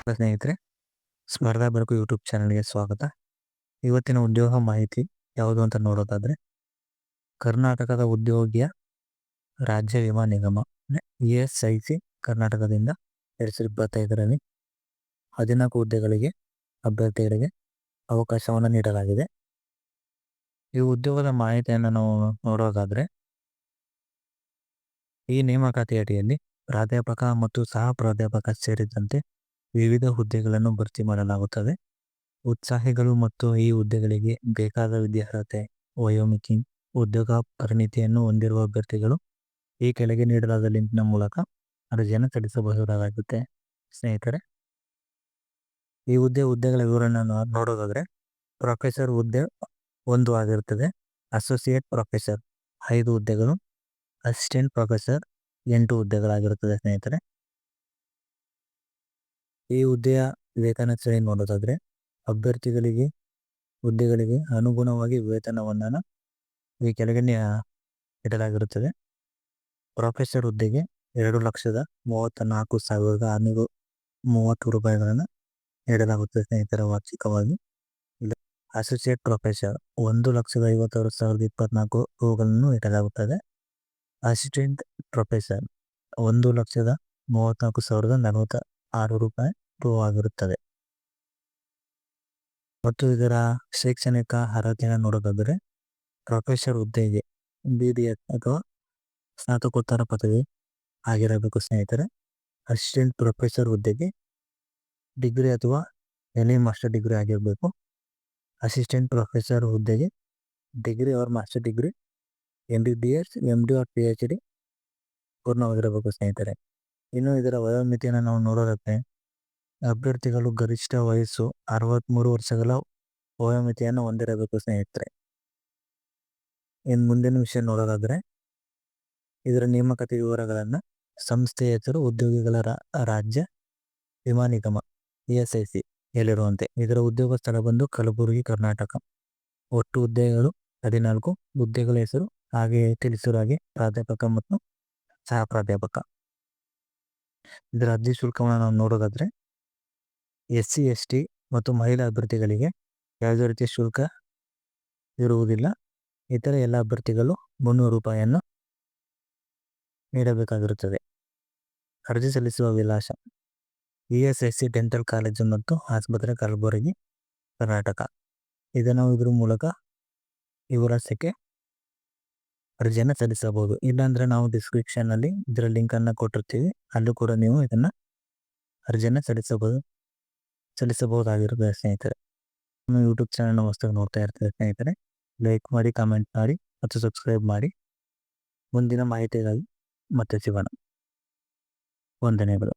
ಸ್ನೇಹಿತರೆ ಸ್ಪರ್ಧಾ ಬೆಳಕು ಯೂಟ್ಯೂಬ್ ಚಾನಲ್ಗೆ ಸ್ವಾಗತ. ಇವತ್ತಿನ ಉದ್ಯೋಗ ಮಾಹಿತಿ ಯಾವುದು ಅಂತ ನೋಡೋದಾದ್ರೆ, ಕರ್ನಾಟಕದ ಉದ್ಯೋಗಿಯ ರಾಜ್ಯ ವಿಮಾ ನಿಗಮ ಇ ಎಸ್ ಐ ಸಿ ಕರ್ನಾಟಕದಿಂದ ಎರಡ್ ಸಾವಿರದ ಇಪ್ಪತ್ತೈದರಲ್ಲಿ ಹದಿನಾಲ್ಕು ಹುದ್ದೆಗಳಿಗೆ ಅಭ್ಯರ್ಥಿಗಳಿಗೆ ಅವಕಾಶವನ್ನು ನೀಡಲಾಗಿದೆ. ಈ ಉದ್ಯೋಗದ ಮಾಹಿತಿಯನ್ನು ನಾವು ನೋಡೋದಾದ್ರೆ, ಈ ನೇಮಕಾತಿ ಅಡಿಯಲ್ಲಿ ಪ್ರಾಧ್ಯಾಪಕ ಮತ್ತು ಸಹ ಪ್ರಾಧ್ಯಾಪಕ ಸೇರಿದಂತೆ ವಿವಿಧ ಹುದ್ದೆಗಳನ್ನು ಭರ್ತಿ ಮಾಡಲಾಗುತ್ತದೆ. ಉತ್ಸಾಹಿಗಳು ಮತ್ತು ಈ ಹುದ್ದೆಗಳಿಗೆ ಬೇಕಾದ ವಿದ್ಯಾರ್ಹತೆ, ವಯೋಮಿತಿ, ಉದ್ಯೋಗ ಪರಿಣಿತಿಯನ್ನು ಹೊಂದಿರುವ ಅಭ್ಯರ್ಥಿಗಳು ಈ ಕೆಳಗೆ ನೀಡಲಾದ ಲಿಂಕ್ನ ಮೂಲಕ ಅರ್ಜಿಯನ್ನು ಸಲ್ಲಿಸಬಹುದಾಗುತ್ತೆ ಸ್ನೇಹಿತರೆ, ಈ ಹುದ್ದೆ ಹುದ್ದೆಗಳ ವಿವರಣೆಯನ್ನು ನೋಡೋದಾದರೆ ಪ್ರೊಫೆಸರ್ ಹುದ್ದೆ ಒಂದು ಆಗಿರುತ್ತದೆ. ಅಸೋಸಿಯೇಟ್ ಪ್ರೊಫೆಸರ್ ಐದು ಹುದ್ದೆಗಳು, ಅಸಿಸ್ಟೆಂಟ್ ಪ್ರೊಫೆಸರ್ ಎಂಟು ಹುದ್ದೆಗಳಾಗಿರುತ್ತದೆ ಸ್ನೇಹಿತರೆ. ಈ ಹುದ್ದೆಯ ವೇತನ ಶ್ರೇಣಿ ನೋಡೋದಾದ್ರೆ, ಅಭ್ಯರ್ಥಿಗಳಿಗೆ ಹುದ್ದೆಗಳಿಗೆ ಅನುಗುಣವಾಗಿ ವೇತನವನ್ನು ಈ ಕೆಳಗೆ ಇಡಲಾಗಿರುತ್ತದೆ. ಪ್ರೊಫೆಸರ್ ಹುದ್ದೆಗೆ ಎರಡು ಲಕ್ಷದ ಮೂವತ್ತ ನಾಲ್ಕು ಸಾವಿರದ ಆರುನೂರು ಮೂವತ್ತು ರೂಪಾಯಿಗಳನ್ನು ನೀಡಲಾಗುತ್ತದೆ ಸ್ನೇಹಿತರ, ವಾರ್ಷಿಕವಾಗಿ. ಅಸೋಸಿಯೇಟ್ ಪ್ರೊಫೆಸರ್ ಒಂದು ಲಕ್ಷದ ಐವತ್ತಾರು ಸಾವಿರದ ಇಪ್ಪತ್ನಾಲ್ಕು ರೂಗಳನ್ನು ಇಡಲಾಗುತ್ತದೆ ಅಸಿಸ್ಟೆಂಟ್ ಪ್ರೊಫೆಸರ್ ಒಂದು ಲಕ್ಷದ ಮೂವತ್ನಾಲ್ಕು ಸಾವಿರದ ನಲವತ್ತ ಆರು ರೂಪಾಯಿ. ಆಗಿರುತ್ತದೆ ಮತ್ತು ಇದರ ಶೈಕ್ಷಣಿಕ ಅರ್ಹತೆಯನ್ನು ನೋಡೋದಾದರೆ, ಪ್ರೊಫೆಸರ್ ಹುದ್ದೆಗೆ ಬಿ ಡಿ ಎಸ್ ಅಥವಾ ಸ್ನಾತಕೋತ್ತರ ಪದವಿ ಆಗಿರಬೇಕು ಸ್ನೇಹಿತರೆ. ಅಸಿಸ್ಟೆಂಟ್ ಪ್ರೊಫೆಸರ್ ಹುದ್ದೆಗೆ ಡಿಗ್ರಿ ಅಥವಾ ಎನಿ ಮಾಸ್ಟರ್ ಡಿಗ್ರಿ ಆಗಿರಬೇಕು. ಅಸಿಸ್ಟೆಂಟ್ ಪ್ರೊಫೆಸರ್ ಹುದ್ದೆಗೆ degree or master degree M B B S M D or P H D ಪೂರ್ಣವಾಗಿರಬೇಕು ಸ್ನೇಹಿತರೆ. ಇನ್ನು ಇದರ ವಯೋಮಿತಿಯನ್ನು ನಾವು ನೋಡೋದಕ್ಕೆ ಅಭ್ಯರ್ಥಿಗಳು ಗರಿಷ್ಠ ವಯಸ್ಸು ಅರವತ್ತ್ಮೂರು ವರ್ಷಗಳ ವಯೋಮಿತಿಯನ್ನು ಹೊಂದಿರಬೇಕು ಸ್ನೇಹಿತರೆ. ಇನ್ನು ಮುಂದಿನ ವಿಷಯ ನೋಡೋದಾದ್ರೆ, ಇದರ ನೇಮಕಾತಿ ವಿವರಗಳನ್ನು ಸಂಸ್ಥೆಯ ಹೆಸರು ಉದ್ಯೋಗಿಗಳ ರಾಜ್ಯ ವಿಮಾ ನಿಗಮ, ಇ ಎಸ್ ಐ ಸಿ ಹೇಳಿರುವಂತೆ. ಇದರ ಉದ್ಯೋಗ ಸ್ಥಳ ಬಂದು ಕಲಬುರಗಿ, ಕರ್ನಾಟಕ. ಒಟ್ಟು ಹುದ್ದೆಗಳು ಹದಿನಾಲ್ಕು. ಹುದ್ದೆಗಳ ಹೆಸರು ಹಾಗೆ ತಿಳಿಸಿರೋ ಹಾಗೆ ಪ್ರಾಧ್ಯಾಪಕ ಮತ್ತು ಸಹ ಪ್ರಾಧ್ಯಾಪಕ. ಇದರ ಅರ್ಜಿ ಶುಲ್ಕವನ್ನು ನಾವು ನೋಡೋದಾದ್ರೆ ಎಸ್ ಸಿ, ಎಸ್ ಟಿ ಮತ್ತು ಮಹಿಳಾ ಅಭ್ಯರ್ಥಿಗಳಿಗೆ ಯಾವುದೇ ರೀತಿಯ ಶುಲ್ಕ ಇರುವುದಿಲ್ಲ. ಇತರ ಎಲ್ಲ ಅಭ್ಯರ್ಥಿಗಳು ಮುನ್ನೂರು ರೂಪಾಯಿಯನ್ನು ನೀಡಬೇಕಾಗಿರುತ್ತದೆ. ಅರ್ಜಿ ಸಲ್ಲಿಸುವ ವಿಳಾಸ E S S C dental college ಮತ್ತು ಆಸ್ಪತ್ರೆ ಕಲಬುರಗಿ, ಕರ್ನಾಟಕ. ಇದನ್ನು ಇದ್ರ ಮೂಲಕ ಈ ವಿಳಾಸಕ್ಕೆ ಅರ್ಜಿಯನ್ನು ಸಲ್ಲಿಸಬಹುದು. ಇಲ್ಲಾಂದರೆ ನಾವು ಡಿಸ್ಕ್ರಿಪ್ಷನ್ನಲ್ಲಿ ಇದರ ಲಿಂಕನ್ನು ಕೊಟ್ಟಿರ್ತೀವಿ. ಅಲ್ಲೂ ಕೂಡ ನೀವು ಇದನ್ನು ಅರ್ಜಿಯನ್ನು ಸಲ್ಲಿಸಬಹುದು. ಚಲಿಸಬಹುದಾಗಿರುತ್ತದೆ ಸ್ನೇಹಿತರೆ. ನಮ್ಮ ಯೂಟ್ಯೂಬ್ ಚಾನಲ್ನ ಹೊಸದಾಗಿ ನೋಡ್ತಾ ಇರ್ತಾರೆ ಸ್ನೇಹಿತರೆ ಲೈಕ್ ಮಾಡಿ ಕಮೆಂಟ್ ಮಾಡಿ ಮತ್ತು ಸಬ್ಸ್ಕ್ರೈಬ್ ಮಾಡಿ. ಮುಂದಿನ ಮಾಹಿತಿಗಾಗಿ ಮತ್ತೆ ಸಿಗೋಣ. ವಂದನೆಗಳು.